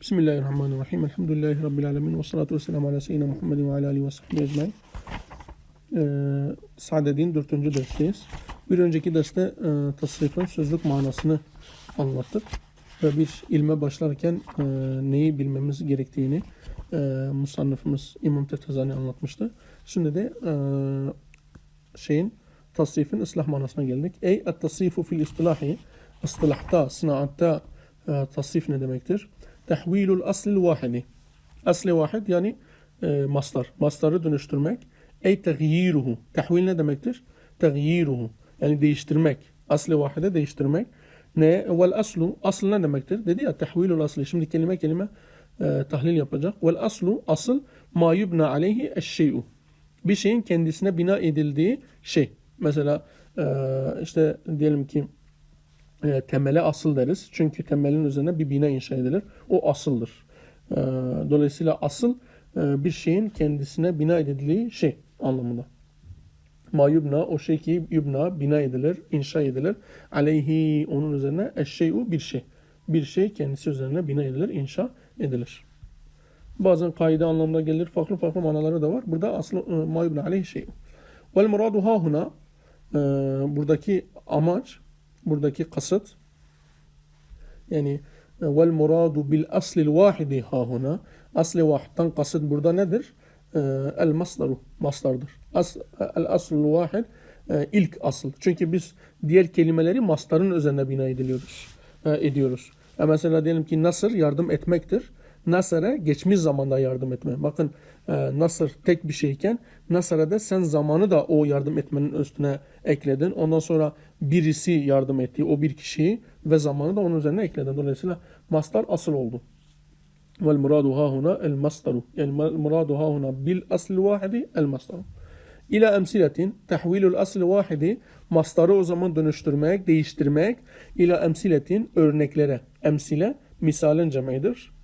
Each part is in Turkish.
Bismillahirrahmanirrahim. Elhamdülillahi Rabbil alemin. Ve salatu ve selamu ala seyyidina Muhammedin ve ala alihi ve sahbihi ecmain. Ee, Saadet'in dördüncü dersteyiz. Bir önceki derste e, tasrifin sözlük manasını anlattık. Ve bir ilme başlarken e, neyi bilmemiz gerektiğini e, musannıfımız İmam Tetezani anlatmıştı. Şimdi de e, şeyin tasrifin ıslah manasına geldik. Ey at-tasrifu fil istilahi ıstılahta, sınaatta e, tasrif ne demektir? تحويل الأصل الواحد. أصل واحد يعني آه، مصدر. مصدر دونشترمك أي تغييره. تحويلنا دمكتش تغييره. يعني ديشترمك أصل واحدة ديشترمك ن والأصل أصلنا دمكتر دي تحويل الأصل. شمل كلمة كلمة آه، تحليل يبقى والأصل أصل ما يبنى عليه الشيء. بشيء كندسنا بناء دلدي شيء. مثلا آه، إشتا ديلم كيم e, temele asıl deriz. Çünkü temelin üzerine bir bina inşa edilir. O asıldır. E, dolayısıyla asıl e, bir şeyin kendisine bina edildiği şey anlamında. Ma yubna o şey ki yubna bina edilir, inşa edilir. Aleyhi onun üzerine eşşey'u bir şey. Bir şey kendisi üzerine bina edilir, inşa edilir. Bazen kaide anlamda gelir. Farklı farklı manaları da var. Burada aslı e, ma yubna aleyhi şey. Vel muradu ha huna e, buradaki amaç buradaki kasıt yani e, vel muradu bil aslil vahidi ha huna asli vahidden kasıt burada nedir? E, el masdaru mastardır. As, el aslul vahid e, ilk asıl. Çünkü biz diğer kelimeleri mastarın üzerine bina ediliyoruz, ediyoruz. Mesela diyelim ki nasır yardım etmektir. Nasır'a geçmiş zamanda yardım etme. Bakın e, Nasır tek bir şeyken Nasır'a da sen zamanı da o yardım etmenin üstüne ekledin. Ondan sonra birisi yardım etti o bir kişiyi ve zamanı da onun üzerine ekledin. Dolayısıyla mastar asıl oldu. Vel muradu ha huna el mastaru. Yani muradu ha huna bil asl vahidi el mastaru. İla emsiletin tahvilul asl vahidi mastarı o zaman dönüştürmek, değiştirmek. İla emsiletin örneklere. Emsile misalin cemidir.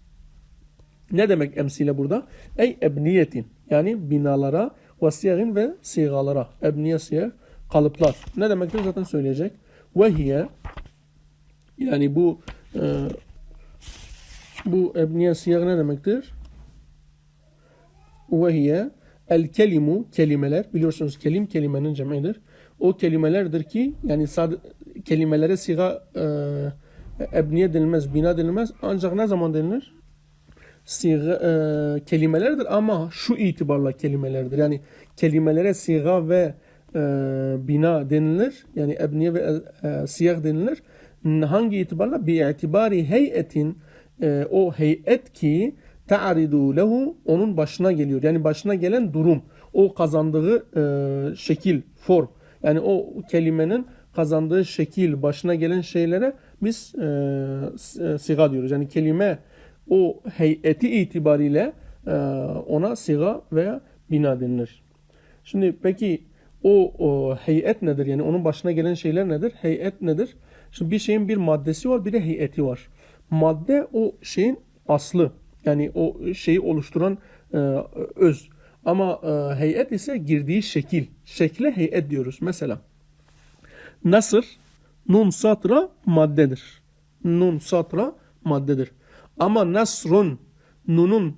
Ne demek emsile burada? Ey ebniyetin yani binalara ve siyagin ve sigalara. Ebniye siyag kalıplar. Ne demektir zaten söyleyecek. Ve hiye yani bu e, bu ebniye siyag ne demektir? Ve hiye el kelimu kelimeler biliyorsunuz kelim kelimenin cemidir. O kelimelerdir ki yani sad kelimelere siga e, ebniye denilmez, bina denilmez ancak ne zaman denilir? Siga, e, kelimelerdir ama şu itibarla kelimelerdir. Yani kelimelere siga ve e, bina denilir. Yani ebniye ve e, siyah denilir. Hangi itibarla? Bi itibari heyetin e, o heyet ki ta'ridu lehu onun başına geliyor. Yani başına gelen durum. O kazandığı e, şekil, form. Yani o kelimenin kazandığı şekil, başına gelen şeylere biz e, e siga diyoruz. Yani kelime o heyeti itibariyle e, ona siga veya bina denilir. Şimdi peki o, o heyet nedir? Yani onun başına gelen şeyler nedir? Heyet nedir? Şimdi bir şeyin bir maddesi var bir de heyeti var. Madde o şeyin aslı. Yani o şeyi oluşturan e, öz. Ama e, heyet ise girdiği şekil. Şekle heyet diyoruz. Mesela Nasır nun satra maddedir. Nun satra maddedir. Ama nasrun nunun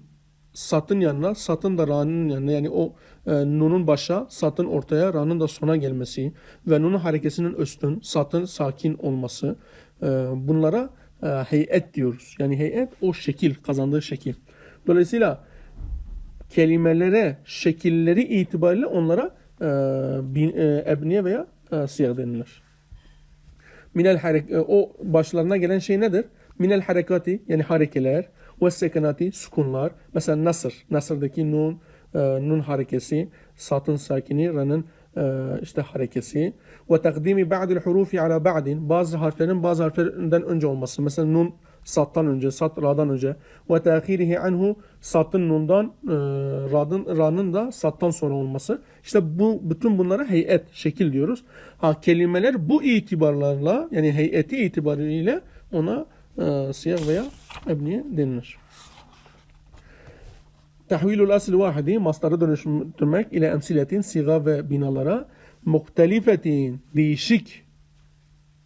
satın yanına, satın da ra'nın yanına yani o e, nunun başa, satın ortaya, ra'nın da sona gelmesi ve nunun harekesinin üstün, satın sakin olması e, bunlara e, heyet diyoruz. Yani heyet o şekil, kazandığı şekil. Dolayısıyla kelimelere, şekilleri itibariyle onlara e, bin, e, ebniye veya e, siyah denilir. Minel harek, e, o başlarına gelen şey nedir? Minel harekati yani harekeler ve sekanati sukunlar. Mesela nasır. Nasırdaki nun e, nun harekesi, satın sakini, ranın e, işte harekesi. Ve takdimi ba'dil hurufi ala ba'din. Bazı harflerin bazı harflerinden önce olması. Mesela nun sattan önce, sat ra'dan önce. Ve tehirihi anhu satın nundan e, ra'nın da sattan sonra olması. İşte bu bütün bunlara heyet, şekil diyoruz. Ha kelimeler bu itibarlarla yani heyeti itibariyle ona e, siyah veya ebniye denilir. Tahvilul asli vahidi mastarı dönüştürmek ile emsiletin siga ve binalara muhtelifetin değişik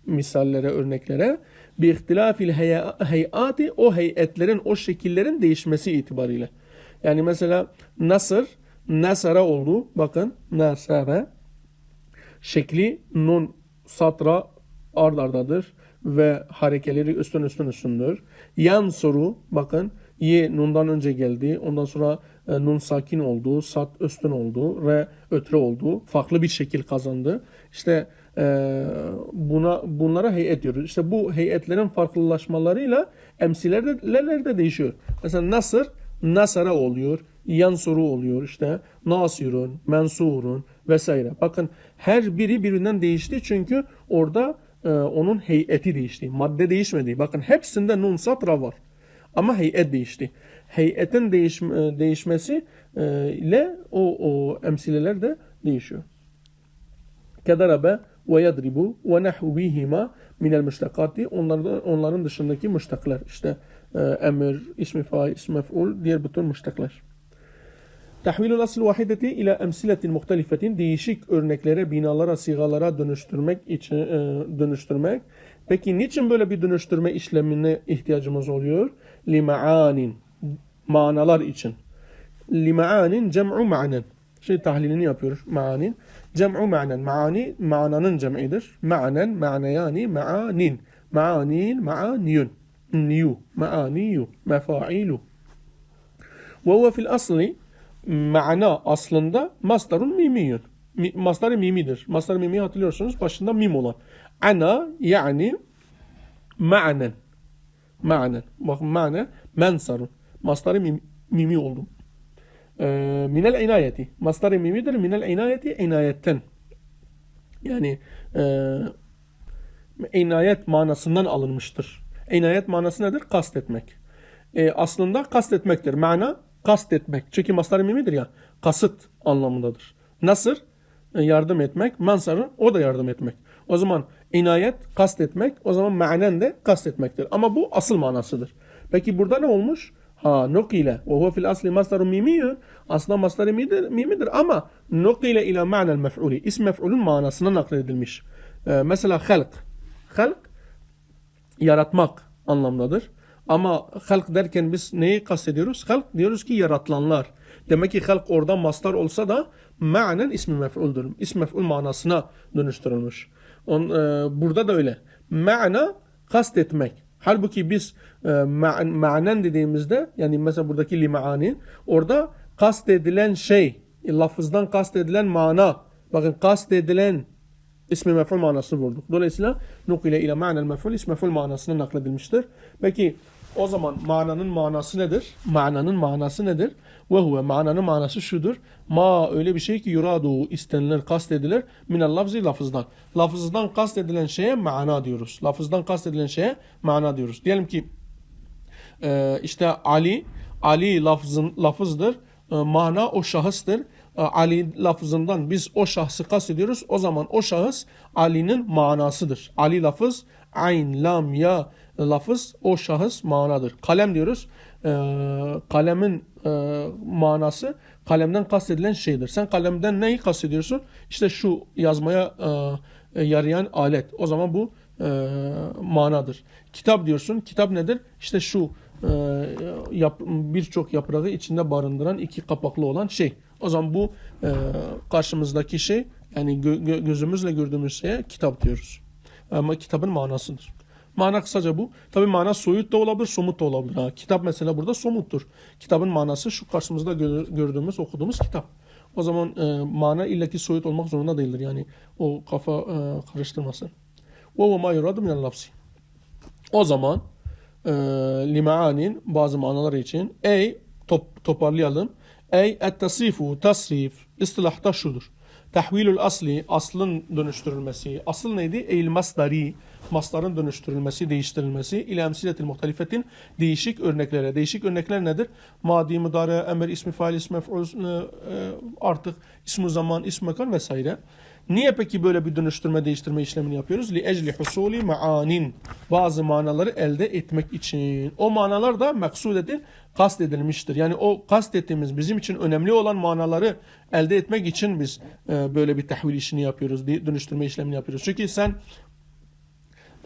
misallere, örneklere bi ihtilafil heyati o heyetlerin o şekillerin değişmesi itibariyle. Yani mesela nasır nasara oldu. Bakın nasara şekli nun satra ard ardadır ve harekeleri üstün üstün üstündür. Yan soru bakın y nundan önce geldi. Ondan sonra e, nun sakin oldu, sat üstün oldu, re ötre oldu. Farklı bir şekil kazandı. İşte e, buna bunlara heyet diyoruz. İşte bu heyetlerin farklılaşmalarıyla emsileler de değişiyor. Mesela nasır nasara oluyor, yan soru oluyor işte nasirun, mensurun vesaire. Bakın her biri birbirinden değişti çünkü orada e, onun heyeti değişti. Madde değişmedi. Bakın hepsinde nun satra var. Ama heyet değişti. Heyetin değiş, değişmesi e, ile o, o emsileler de değişiyor. Kedarabe ve yadribu ve nahvihima minel müştakati onların, onların dışındaki müştaklar işte e, emir, ismi fail, ismi mef'ul diğer bütün müştaklar. Tahvilul asıl vahideti ile emsiletin muhtelifetin değişik örneklere, binalara, sigalara dönüştürmek için e, dönüştürmek. Peki niçin böyle bir dönüştürme işlemine ihtiyacımız oluyor? Limaanin manalar için. Limaanin cem'u ma'nen. Şey tahlilini yapıyoruz. Ma'anin. Cem'u ma'nen. Ma'ani mananın cem'idir. Ma'nen, ma'neyani, ma'anin. Ma'anin, ma'aniyun. Niyu, ma'aniyu, mefailu. Ve huve fil asli mana aslında mastarun mimiyun. Mastar mimidir. Mastar mimi hatırlıyorsunuz başında mim olan. Ana yani ma'nen. Ma'nen. Bakın ma'ne mensarun. Mastarı mimi, mimi oldu. Ee, minel inayeti. Mastarı mimidir. Minel inayeti inayetten. Yani e, inayet manasından alınmıştır. İnayet manası nedir? Kastetmek. E, aslında kastetmektir. Mana kastetmek. Çünkü mastar mimidir ya. Kasıt anlamındadır. Nasır e, yardım etmek. Mansarı o da yardım etmek. O zaman inayet kastetmek. O zaman manen de kastetmektir. Ama bu asıl manasıdır. Peki burada ne olmuş? Ha nukile ve huve fil asli masdarun mimiyyun. Aslında masdarı mimidir ama nukile ila ma'nel mef'uli. İsm mef'ulün manasına nakledilmiş. Ee, mesela halk. Halk yaratmak anlamdadır. Ama halk derken biz neyi kastediyoruz? Halk diyoruz ki yaratılanlar. Demek ki halk orada mastar olsa da manen ismi mef'uldür. İsm mef'ul manasına dönüştürülmüş. On, e, burada da öyle. Ma'na kastetmek. Halbuki biz e, ma'nen dediğimizde yani mesela buradaki limaani orada kastedilen şey, lafızdan kastedilen mana. Bakın kastedilen ismi mef'ul manası vurduk. Dolayısıyla nukile ile ma'nel mef'ul ismi mef'ul manasına nakledilmiştir. Peki o zaman mananın manası nedir? Mananın manası nedir? Ve huve mananın manası şudur. Ma öyle bir şey ki yuradu istenilir, kastedilir. Minel lafzi lafızdan. Lafızdan kastedilen şeye mana diyoruz. Lafızdan kastedilen şeye mana diyoruz. Diyelim ki işte Ali, Ali lafzın, lafızdır. Mana o şahıstır. Ali lafızından biz o şahsı kastediyoruz. O zaman o şahıs Ali'nin manasıdır. Ali lafız, ayn, lam, ya lafız o şahıs manadır. Kalem diyoruz. E, kalemin e, manası kalemden kastedilen şeydir. Sen kalemden neyi kastediyorsun? İşte şu yazmaya e, yarayan alet. O zaman bu e, manadır. Kitap diyorsun. Kitap nedir? İşte şu e, yap, birçok yaprağı içinde barındıran iki kapaklı olan şey. O zaman bu e, karşımızdaki şey yani gö, gö, gözümüzle gördüğümüz şeye kitap diyoruz. Ama kitabın manasıdır. Mana kısaca bu. Tabi mana soyut da olabilir, somut da olabilir. Ha, kitap mesela burada somuttur. Kitabın manası şu karşımızda gördüğümüz, okuduğumuz kitap. O zaman e, mana illaki soyut olmak zorunda değildir. Yani o kafa e, karıştırmasın. Ma yuradu minel lafzi. O zaman e, limaanin bazı manalar için ey top, toparlayalım. Ey et-tasifu tasrif istilahta şudur. Tahvilül asli aslın dönüştürülmesi. Asıl neydi? Eil masdari masların dönüştürülmesi, değiştirilmesi ile emsiletil muhtelifetin değişik örneklere. Değişik örnekler nedir? Madi, müdare, emir, ismi fail, ismi mef'ul, e, artık ismi zaman, ismi mekan vesaire. Niye peki böyle bir dönüştürme değiştirme işlemini yapıyoruz? Li ecli husuli maanin. Bazı manaları elde etmek için. O manalar da maksudetin kast edilmiştir. Yani o kast ettiğimiz bizim için önemli olan manaları elde etmek için biz e, böyle bir tahvil işini yapıyoruz. Dönüştürme işlemini yapıyoruz. Çünkü sen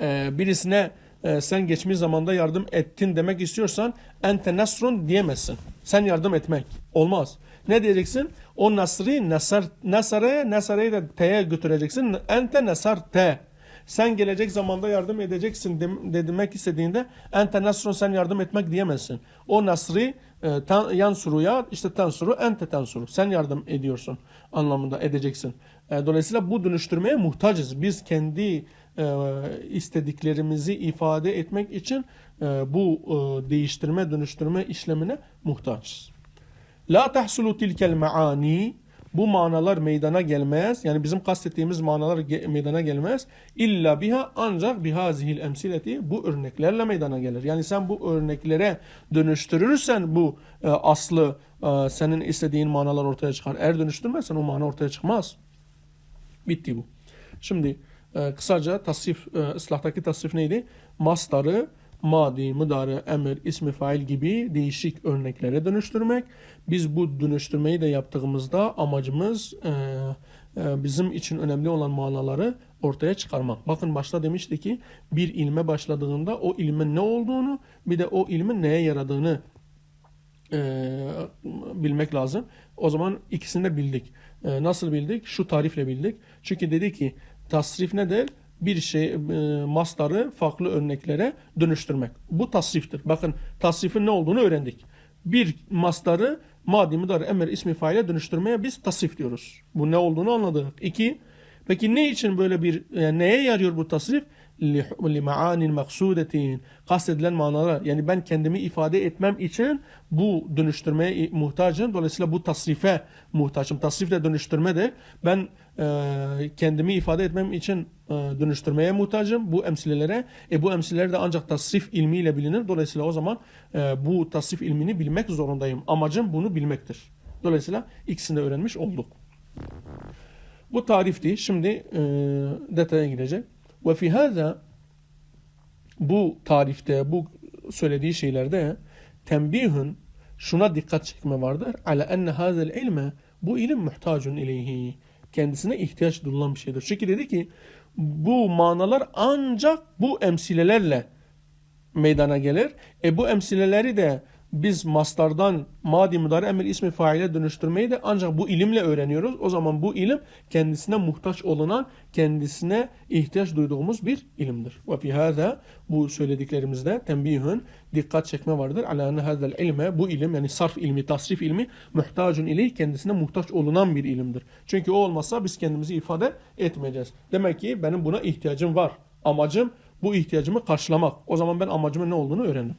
e, birisine e, sen geçmiş zamanda yardım ettin demek istiyorsan ente nasrun diyemezsin. Sen yardım etmek. Olmaz. Ne diyeceksin? O nasri nasar, nasare, nasareyi de t'ye götüreceksin. Ente nasar te. Sen gelecek zamanda yardım edeceksin de demek istediğinde ente nasrun sen yardım etmek diyemezsin. O nasri e, tan, yansuruya işte tansuru ente tansuru. Sen yardım ediyorsun anlamında edeceksin. E, dolayısıyla bu dönüştürmeye muhtacız. Biz kendi istediklerimizi ifade etmek için e, bu e, değiştirme dönüştürme işlemine muhtaçız. La tahsulu tilkel maani bu manalar meydana gelmez. Yani bizim kastettiğimiz manalar ge- meydana gelmez. İlla biha ancak bihazihil emsileti bu örneklerle meydana gelir. Yani sen bu örneklere dönüştürürsen bu e, aslı e, senin istediğin manalar ortaya çıkar. Eğer dönüştürmezsen o mana ortaya çıkmaz. Bitti bu. Şimdi e, kısaca tasrif, e, ıslahtaki tasrif neydi? Mastarı, madi, müdari, emir, ismi fail gibi değişik örneklere dönüştürmek. Biz bu dönüştürmeyi de yaptığımızda amacımız e, e, bizim için önemli olan manaları ortaya çıkarmak. Bakın başta demişti ki bir ilme başladığında o ilmin ne olduğunu bir de o ilmin neye yaradığını e, bilmek lazım. O zaman ikisini de bildik. Nasıl bildik? Şu tarifle bildik. Çünkü dedi ki tasrif nedir? Bir şey e, mastarı farklı örneklere dönüştürmek. Bu tasriftir. Bakın tasrifin ne olduğunu öğrendik. Bir mastarı madi müdar emir ismi faile dönüştürmeye biz tasrif diyoruz. Bu ne olduğunu anladık. İki, peki ne için böyle bir yani neye yarıyor bu tasrif? li maanin maksudetin kastedilen manalar yani ben kendimi ifade etmem için bu dönüştürmeye muhtacım dolayısıyla bu tasrife muhtaçım tasrif de dönüştürme de ben e, kendimi ifade etmem için e, dönüştürmeye muhtacım bu emsilelere. E, bu emsileler de ancak tasrif ilmiyle bilinir. Dolayısıyla o zaman e, bu tasrif ilmini bilmek zorundayım. Amacım bunu bilmektir. Dolayısıyla ikisini de öğrenmiş olduk. Bu tarifti şimdi e, detaya girecek ve fi hâzâ bu tarifte, bu söylediği şeylerde tembihün şuna dikkat çekme vardır. Ala enne hazel ilme bu ilim muhtacun ileyhi. Kendisine ihtiyaç duyulan bir şeydir. Çünkü dedi ki bu manalar ancak bu emsilelerle meydana gelir. E bu emsileleri de biz mastardan madi müdari emir ismi faile dönüştürmeyi de ancak bu ilimle öğreniyoruz. O zaman bu ilim kendisine muhtaç olunan, kendisine ihtiyaç duyduğumuz bir ilimdir. Ve fi hâzâ bu söylediklerimizde tembihün dikkat çekme vardır. Ala enne ilme bu ilim yani sarf ilmi, tasrif ilmi muhtacun ileyh kendisine muhtaç olunan bir ilimdir. Çünkü o olmazsa biz kendimizi ifade etmeyeceğiz. Demek ki benim buna ihtiyacım var. Amacım bu ihtiyacımı karşılamak. O zaman ben amacımın ne olduğunu öğrendim.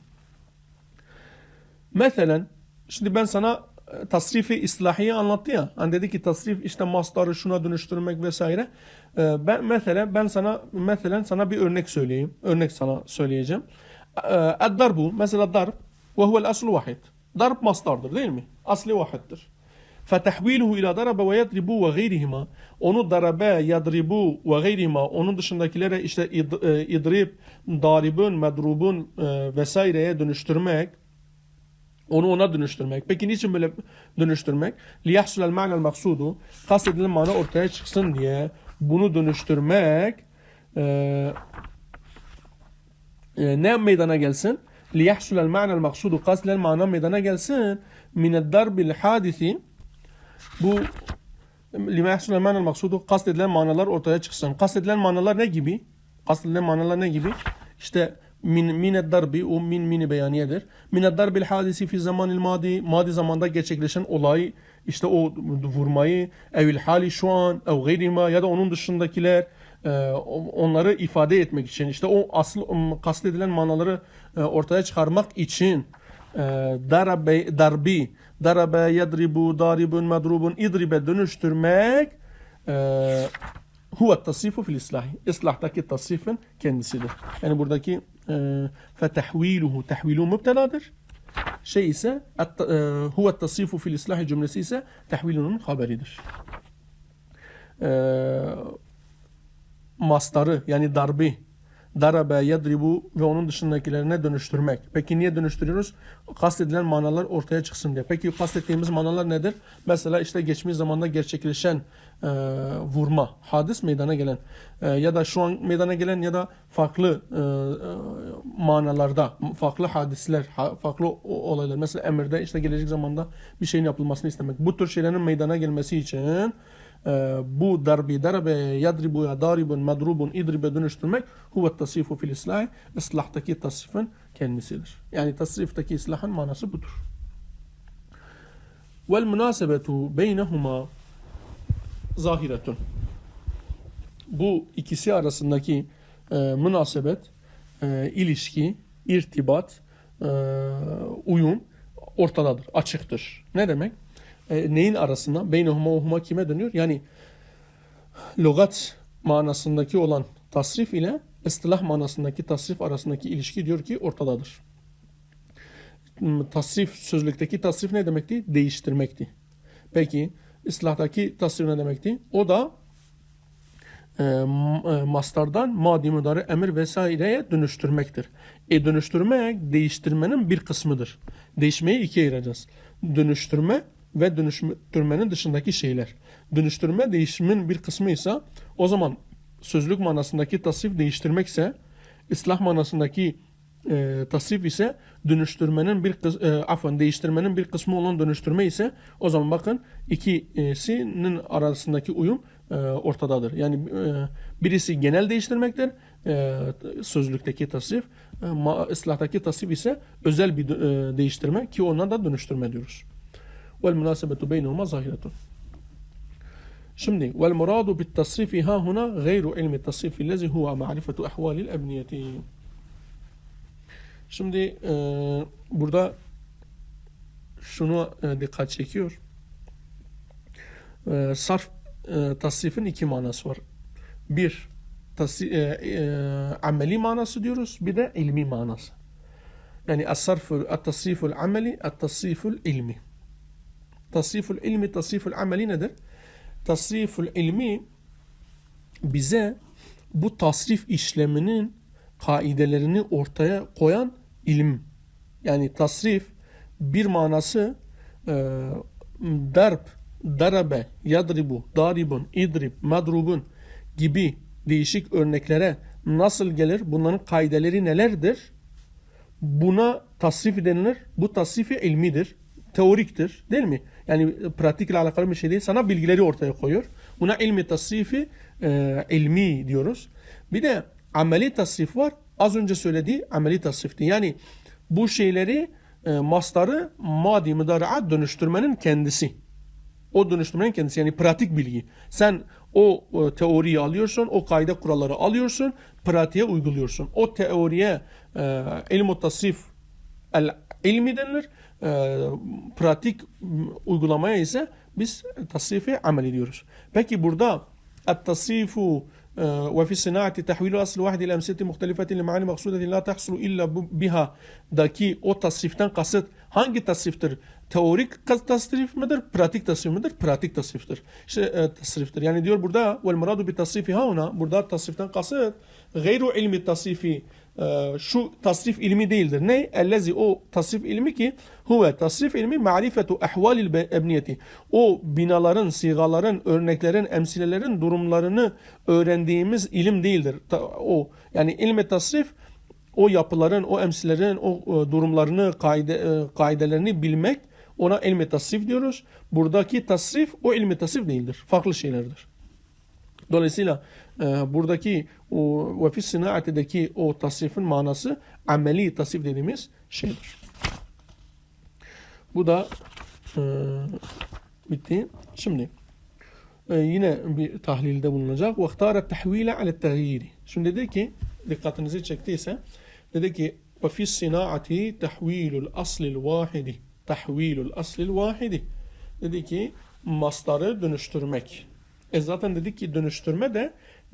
Mesela şimdi ben sana e, tasrifi islahiyi anlattı ya. Hani dedi ki tasrif işte mastarı şuna dönüştürmek vesaire. E, Ben mesela ben sana mesela sana bir örnek söyleyeyim. Örnek sana söyleyeceğim. Ad-darbu mesela darb ve huvel aslu vahid. Darb mastardır değil mi? Asli vahiddir. فَتَحْوِيلُهُ ila daraba ve yadribu ve gayrihima. Onu darabe, yadribu ve gayrihima. Onun dışındakilere işte id- e, idrib, daribun, medrubun e, vesaireye dönüştürmek. Onu ona dönüştürmek. Peki niçin böyle dönüştürmek? لِيَحْسُلَ الْمَعْنَ الْمَقْسُودُ Kastedilen mana ortaya çıksın diye bunu dönüştürmek e, e, ne meydana gelsin? لِيَحْسُلَ الْمَعْنَ الْمَقْسُودُ Kastedilen mana meydana gelsin. مِنَ الدَّرْبِ الْحَادِثِ Bu lima yahsul mana'l maksudu kastedilen manalar ortaya çıksın. Kastedilen manalar ne gibi? Kastedilen manalar ne gibi? İşte min mine darbi o min mini beyaniyedir. Mine darbil hadisi fi zamanil madi madi zamanda gerçekleşen olay işte o vurmayı evil hali şu an ev gayrima ya da onun dışındakiler e, onları ifade etmek için işte o asıl um, kastedilen manaları e, ortaya çıkarmak için e, darabe, darbi darabe yadribu daribun madrubun idribe dönüştürmek huve tasrifu fil islahi. İslahtaki tasrifin kendisidir. Yani buradaki e, fetehviluhu tehvilu mübteladır. Şey ise et- e, huve tasrifu fil islahi cümlesi ise tehvilunun haberidir. E, mastarı yani darbi darabe, yadribu ve onun dışındakilerine dönüştürmek. Peki niye dönüştürüyoruz? Kastedilen manalar ortaya çıksın diye. Peki kastettiğimiz manalar nedir? Mesela işte geçmiş zamanda gerçekleşen e, vurma, hadis meydana gelen e, ya da şu an meydana gelen ya da farklı e, e, manalarda, farklı hadisler, ha- farklı olaylar. Mesela emirde işte gelecek zamanda bir şeyin yapılmasını istemek. Bu tür şeylerin meydana gelmesi için bu darbi, darbe, yadribu, ya daribun, madrubun, idribe dönüştürmek huve tasrifu fil islah, islahtaki tasrifin kendisidir. Yani tasriftaki islahın manası budur. Vel münasebetu beynehuma zahiretun. Bu ikisi arasındaki e, münasebet, e, ilişki, irtibat, e, uyum ortadadır, açıktır. Ne demek? E, neyin arasında? Beynehuma uhuma kime dönüyor? Yani logat manasındaki olan tasrif ile istilah manasındaki tasrif arasındaki ilişki diyor ki ortadadır. Hmm, Tasrif, sözlükteki tasrif ne demekti? Değiştirmekti. Peki, islahtaki tasrif ne demekti? O da e, e, mastardan madi müdari emir vesaireye dönüştürmektir. E dönüştürmek değiştirmenin bir kısmıdır. Değişmeyi ikiye ayıracağız. Dönüştürme ve dönüştürmenin dışındaki şeyler. Dönüştürme değişimin bir kısmı ise o zaman sözlük manasındaki tasrif değiştirmekse ıslah manasındaki e, tasrif ise dönüştürmenin bir kıs, e, afwan, değiştirmenin bir kısmı olan dönüştürme ise o zaman bakın ikisinin arasındaki uyum e, ortadadır. Yani e, birisi genel değiştirmektir e, sözlükteki tasrif, e, ıslahtaki tasrif ise özel bir e, değiştirme ki ona da dönüştürme diyoruz. Vel münasebetu beynehuma zahiretun. Şimdi vel muradu bit tasrifi ha huna gayru ilmi tasrifi lezi huve ma'rifetu ahvalil ebniyeti. Şimdi e, burada şunu e, dikkat çekiyor. E, sarf e, tasrifin iki manası var. Bir, tasri, e, e, ameli manası diyoruz. Bir de ilmi manası. Yani as-sarful, at-tasriful ameli, at-tasriful ilmi. Tasriful ilmi, tasriful ameli nedir? Tasriful ilmi bize bu tasrif işleminin kaidelerini ortaya koyan ilim. Yani tasrif bir manası e, darb, darabe, yadribu, daribun, idrib, madrubun gibi değişik örneklere nasıl gelir? Bunların kaideleri nelerdir? Buna tasrif denilir. Bu tasrifi ilmidir. Teoriktir. Değil mi? Yani pratikle alakalı bir şey değil. Sana bilgileri ortaya koyuyor. Buna ilmi tasrifi e, ilmi diyoruz. Bir de ameli tasrif var. Az önce söylediği ameli tasrifti. Yani bu şeyleri e, mastarı madi müdara'a dönüştürmenin kendisi. O dönüştürmenin kendisi yani pratik bilgi. Sen o e, teoriyi alıyorsun, o kaide kuralları alıyorsun, pratiğe uyguluyorsun. O teoriye e, ilmu tasrif el ilmi denilir. E, pratik uygulamaya ise biz tasrifi amel ediyoruz. Peki burada التصريف آه، وفي الصناعة تحويل أصل واحد إلى أمثلة مختلفة لمعاني مقصودة لا تحصل إلا بها daki o tasriften kasıt hangi tasriftir? Teorik tasrif midir? Pratik tasrif midir? Pratik tasriftir. İşte e, tasriftir. Yani diyor burada vel muradu bi tasrifi hauna burada tasriften kasıt gayru ilmi tasrifi e, şu tasrif ilmi değildir. Ne? Ellezi o tasrif ilmi ki huve tasrif ilmi ma'rifetu ahvalil be- ebniyeti. O binaların, sigaların, örneklerin, emsilelerin durumlarını öğrendiğimiz ilim değildir. O yani ilmi tasrif o yapıların, o emsillerin, o e, durumlarını, kaide, e, kaidelerini bilmek ona ilmi tasrif diyoruz. Buradaki tasrif o ilmi tasrif değildir. Farklı şeylerdir. Dolayısıyla e, buradaki o ve fi sinaatideki o tasrifin manası ameli tasrif dediğimiz şeydir. Bu da e, bitti. Şimdi e, yine bir tahlilde bulunacak. وَاخْتَارَ التَّحْو۪يلَ عَلَى التَّغْيِيرِ Şimdi dedi ki, dikkatinizi çektiyse, dedi ki وَفِي الصِّنَاعَةِ تَحْو۪يلُ الْأَصْلِ الْوَاحِدِ تَحْو۪يلُ الْأَصْلِ الْوَاحِدِ Dedi ki, mastarı dönüştürmek. E zaten dedik ki dönüştürme de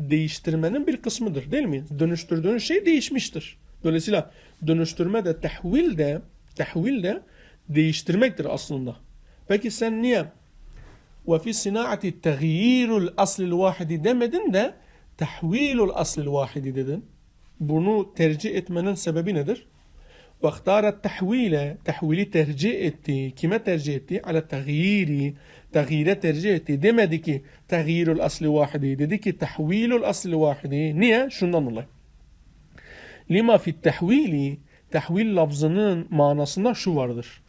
değiştirmenin bir kısmıdır değil mi? Dönüştürdüğün şey değişmiştir. Dolayısıyla dönüştürme de tehvil de tehvil de değiştirmektir aslında. Peki sen niye ve fi sinaati taghyirul aslil vahidi demedin de tahvilul aslil vahidi dedin? Bunu tercih etmenin sebebi nedir? Vaktara tahvile, tahvili tercih etti. Kime tercih etti? Ala taghyiri, taghyire tercih etti. Demedi ki taghyirul asli vahidi. Dedi ki tahvilul asli vahidi. Niye? Şundan dolayı. Lima fit tahvili, tahvil lafzının manasında şu vardır.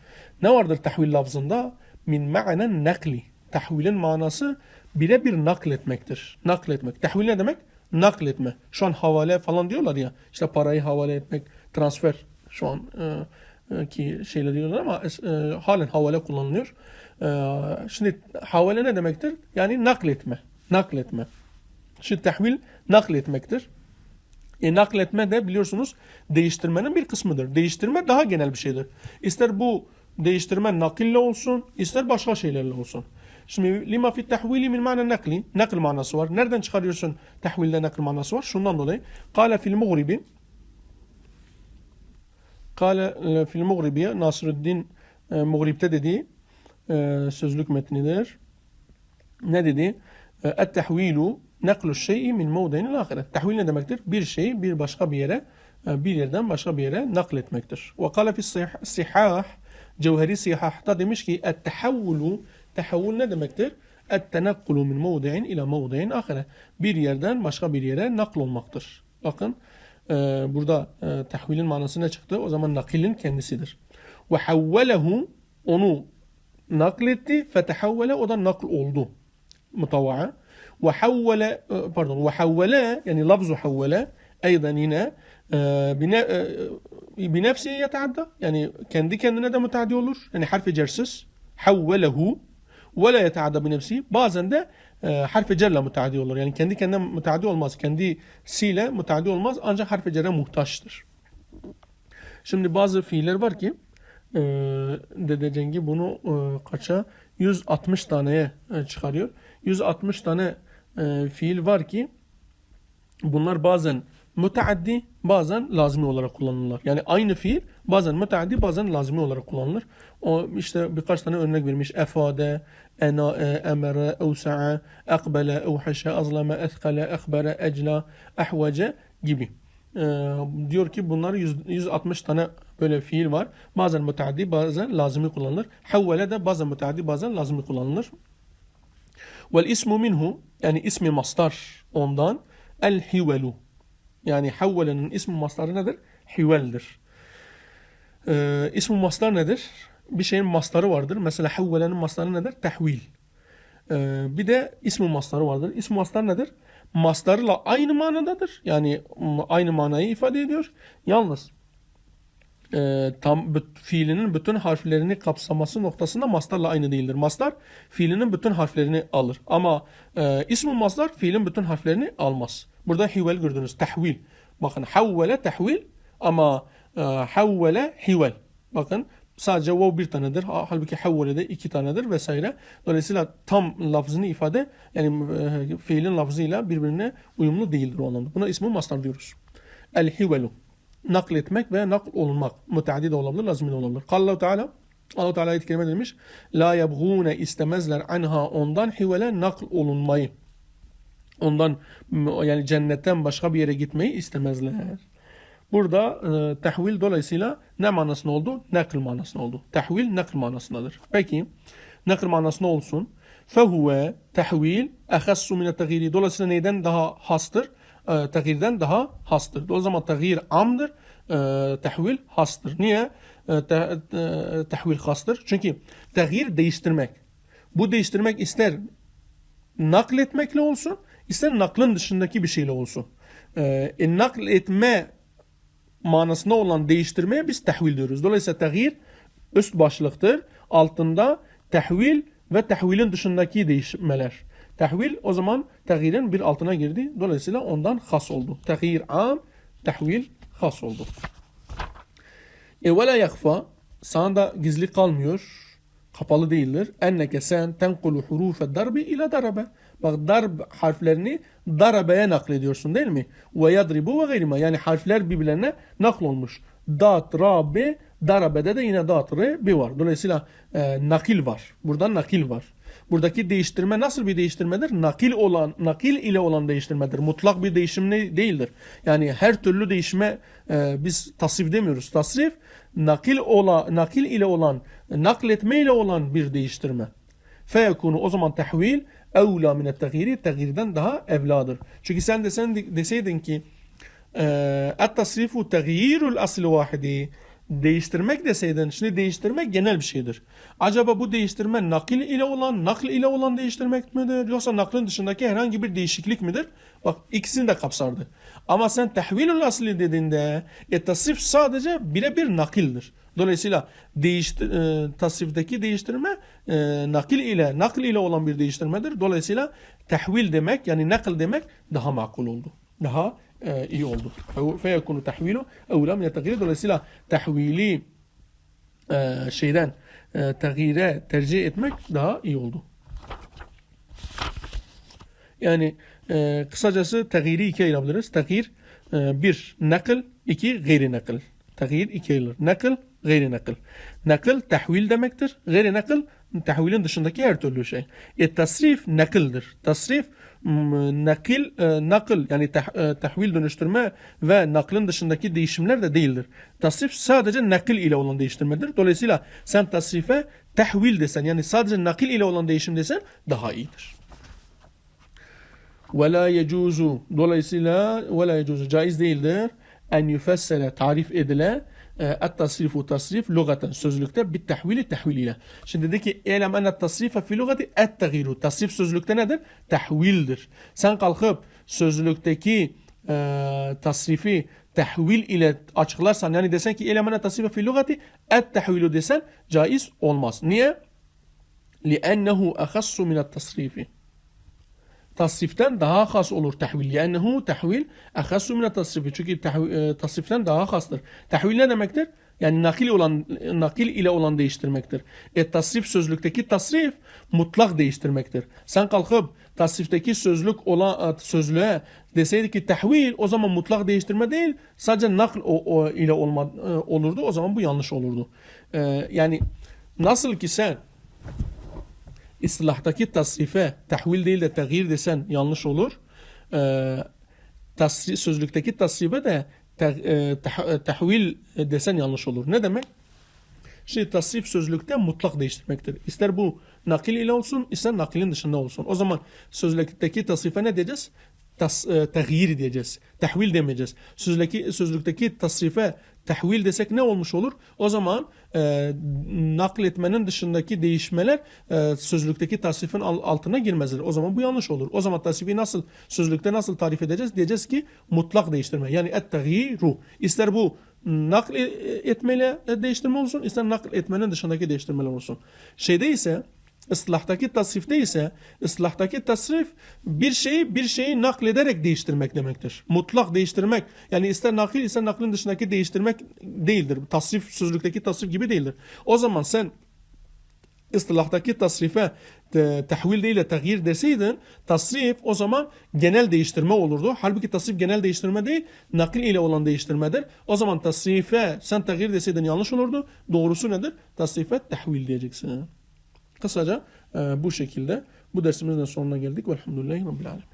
Ne vardır tahvil lafzında? Min ma'nen nakli. Tahvilin manası birebir nakletmektir. Nakletmek. Tahvil ne demek? Nakletme. Şu an havale falan diyorlar ya. İşte parayı havale etmek, transfer şu an e, e, ki şeyle diyorlar ama es- e, halen havale kullanılıyor. E, şimdi havale ne demektir? Yani nakletme. Nakletme. Şimdi tahvil nakletmektir. E, nakletme de biliyorsunuz değiştirmenin bir kısmıdır. Değiştirme daha genel bir şeydir. İster bu değiştirme nakille olsun, ister başka şeylerle olsun. Şimdi lima fi tahvili min ma'na nakli. Nakl manası var. Nereden çıkarıyorsun tahvilde nakl manası var? Şundan dolayı. Kale fil mughribi Kale e, fil mughribiye Nasruddin e, Mughrib'te dediği e, sözlük metnidir. Ne dedi? E, Et-tehvilu naklu şey'i min mevdeynil ahire. Tehvil ne demektir? Bir şeyi bir başka bir yere e, bir yerden başka bir yere nakletmektir. Ve kale fi sihah Cevheri Sihah'ta demiş ki et-tehavvulu tehavvul ne demektir? Et-tenakkulu min mevdeyn ila mevdeyn ahire. Bir yerden başka bir yere nakl olmaktır. Bakın e, burada e, tehvilin manası ne çıktı? O zaman nakilin kendisidir. Ve havvelehu onu nakletti fetehavvele o da nakl oldu. Mutava'a. Ve havvele e, pardon ve havvele yani lafzu havvele aydan yine e, bine, e, yetadda yani kendi kendine de müteaddi olur. Yani harfi cersiz. Havvelehu ve la yetadda binefsi. Bazen de harfi cerle müteaddi olur. Yani kendi kendine müteaddi olmaz. Kendisiyle müteaddi olmaz ancak harfi cerre muhtaçtır. Şimdi bazı fiiller var ki e, Dede Cengi bunu e, kaça 160 taneye e, çıkarıyor. 160 tane e, fiil var ki bunlar bazen müteaddi bazen lazimi olarak kullanılırlar. Yani aynı fiil bazen müteaddi bazen lazimi olarak kullanılır. O işte birkaç tane örnek vermiş. Efade, ena, e, emere, evsa'a, ekbele, evhaşe, azlame, ethkale, ekbere, ecla, ehvece gibi. Ee, diyor ki bunlar 100, 160 tane böyle fiil var. Bazen müteaddi bazen lazimi kullanılır. Havvele de bazen müteaddi bazen lazimi kullanılır. Vel ismu minhu yani ismi mastar ondan el hivelu. Yani havvelenin ismi mastarı nedir? Hiveldir. Ee, ismi mastar nedir? Bir şeyin mastarı vardır. Mesela havvelenin mastarı nedir? Tehvil. Ee, bir de ismi mastarı vardır. İsmi mastar nedir? Mastarıyla aynı manadadır. Yani aynı manayı ifade ediyor. Yalnız e, tam fiilinin bütün harflerini kapsaması noktasında mastarla aynı değildir. Mastar fiilinin bütün harflerini alır. Ama e, ismi mastar fiilin bütün harflerini almaz. Burada hivel gördünüz. Tehvil. Bakın havvele tehvil ama e, havvele hivel. Bakın sadece vav bir tanedir. Ha- Halbuki havvele de iki tanedir vesaire. Dolayısıyla tam lafzını ifade yani e, fiilin lafzıyla birbirine uyumlu değildir o anlamda. Buna ismi mastar diyoruz. El hivelu nakletmek ve nakl olunmak. Müteaddi de olabilir, lazmi de olabilir. Kallahu Teala Allah Teala ayet-i kerime demiş. La yabğune istemezler anha ondan hivele nakl olunmayı. Ondan yani cennetten başka bir yere gitmeyi istemezler. Burada e, tehvil dolayısıyla ne manasında oldu? Nakl manasında oldu. Tehvil nakl manasındadır. Peki nakl manasında olsun. Fehuve tehvil ehassu mine tegiri. Dolayısıyla neyden daha hastır? E, tegirden daha hastır. O zaman tegir amdır. E, tehvil hastır. Niye? E, te, e, tehvil hastır. Çünkü tegir değiştirmek. Bu değiştirmek ister nakletmekle olsun, ister naklın dışındaki bir şeyle olsun. E, e, nakletme manasında olan değiştirmeye biz tehvil diyoruz. Dolayısıyla tehir üst başlıktır. Altında tehvil ve tehvilin dışındaki değişmeler. Tehvil o zaman tehirin bir altına girdi. Dolayısıyla ondan has oldu. Tehir am, tehvil has oldu. E ve la yakfa gizli kalmıyor. Kapalı değildir. Enneke sen tenkulu hurufe darbi ila darabe. Bak darb harflerini darabeye naklediyorsun değil mi? Ve yadribu ve gayrima. Yani harfler birbirlerine nakl olmuş. Dat, ra, be, darabede de yine dat, re, be var. Dolayısıyla e, nakil var. Buradan nakil var. Buradaki değiştirme nasıl bir değiştirmedir? Nakil olan, nakil ile olan değiştirmedir. Mutlak bir değişim değildir. Yani her türlü değişime e, biz tasrif demiyoruz. Tasrif nakil ola, nakil ile olan, nakletme ile olan bir değiştirme. Feyekunu o zaman tahvil evla minet tegiri tegirden daha evladır. Çünkü sen desen, deseydin ki et tasrifu tegyirul asli vahidi değiştirmek deseydin şimdi değiştirmek genel bir şeydir. Acaba bu değiştirme nakil ile olan, nakl ile olan değiştirmek midir? Yoksa naklın dışındaki herhangi bir değişiklik midir? Bak ikisini de kapsardı. Ama sen tehvilül asli dediğinde e, tasrif sadece birebir nakildir. Dolayısıyla değiştir, e, tasrifteki değiştirme e, nakil ile nakl ile olan bir değiştirmedir. Dolayısıyla tehvil demek yani nakl demek daha makul oldu. Daha e, iyi oldu. Feyekunu tahvilu evla mine tegiri. Dolayısıyla tahvili e, şeyden e, tegire tercih etmek daha iyi oldu. Yani e, kısacası tegiri ikiye ayırabiliriz. Tegir e, bir nakıl, iki gayri nakıl. Tegir ikiye ayrılır. Nakıl, gayri nakıl. Nakıl tahvil demektir. Gayri nakıl tahvilin dışındaki her türlü şey. E, tasrif nakıldır. Tasrif nakil, e, nakıl yani tah, e, tahvil dönüştürme ve naklın dışındaki değişimler de değildir. Tasrif sadece nakil ile olan değiştirmedir. Dolayısıyla sen tasrife tahvil desen yani sadece nakil ile olan değişim desen daha iyidir. La yecuzu dolayısıyla la yecuzu caiz değildir en yufessele tarif edile e, et tasrifu tasrif lugaten sözlükte bir tahvili tahvil ile. Şimdi dedi ki elem enne tasrife fi lugati et tegiru. Tasrif sözlükte nedir? Tahvildir. Sen kalkıp sözlükteki e, tasrifi tahvil ile açıklarsan yani desen ki elem enne tasrife fi lugati et tahvilu desen caiz olmaz. Niye? لأنه أخص من التصريف tasriften daha has olur tahvil. Yani tahvil ahassu mine tasrifi. Çünkü tahv- e, tasriften daha hastır. Tahvil ne demektir? Yani nakil olan nakil ile olan değiştirmektir. E tasrif sözlükteki tasrif mutlak değiştirmektir. Sen kalkıp tasrifteki sözlük olan sözlüğe deseydi ki tahvil o zaman mutlak değiştirme değil sadece nakl o, o ile olma, e, olurdu. O zaman bu yanlış olurdu. E, yani nasıl ki sen istilahtaki tasrife tahvil değil de tegir desen yanlış olur. Ee, tasrif, sözlükteki tasrife de te, e, tah, tahvil desen yanlış olur. Ne demek? Şimdi tasrif sözlükte mutlak değiştirmektir. İster bu nakil ile olsun, ister nakilin dışında olsun. O zaman sözlükteki tasrife ne diyeceğiz? Tas, e, teğyir diyeceğiz. Tahvil demeyeceğiz. Sözlükteki, sözlükteki tasrife tahvil desek ne olmuş olur? O zaman e, nakletmenin dışındaki değişmeler e, sözlükteki tasrifin altına girmezler. O zaman bu yanlış olur. O zaman tasrifi nasıl sözlükte nasıl tarif edeceğiz? Diyeceğiz ki mutlak değiştirme. Yani et-teğyiru. İster bu nakl etmeyle değiştirme olsun, ister nakl etmenin dışındaki değiştirmeler olsun. Şeyde ise ıslahtaki tasrifte ise ıslahtaki tasrif bir şeyi bir şeyi naklederek değiştirmek demektir. Mutlak değiştirmek yani ister nakil ister naklin dışındaki değiştirmek değildir. Tasrif sözlükteki tasrif gibi değildir. O zaman sen ıslahtaki tasrife te, tahvil değil de teğyir deseydin tasrif o zaman genel değiştirme olurdu. Halbuki tasrif genel değiştirme değil nakil ile olan değiştirmedir. O zaman tasrife sen teğyir deseydin yanlış olurdu. Doğrusu nedir? Tasrife tahvil diyeceksin. Kısaca e, bu şekilde bu dersimizin sonuna geldik. Velhamdülillahi Rabbil Alemin.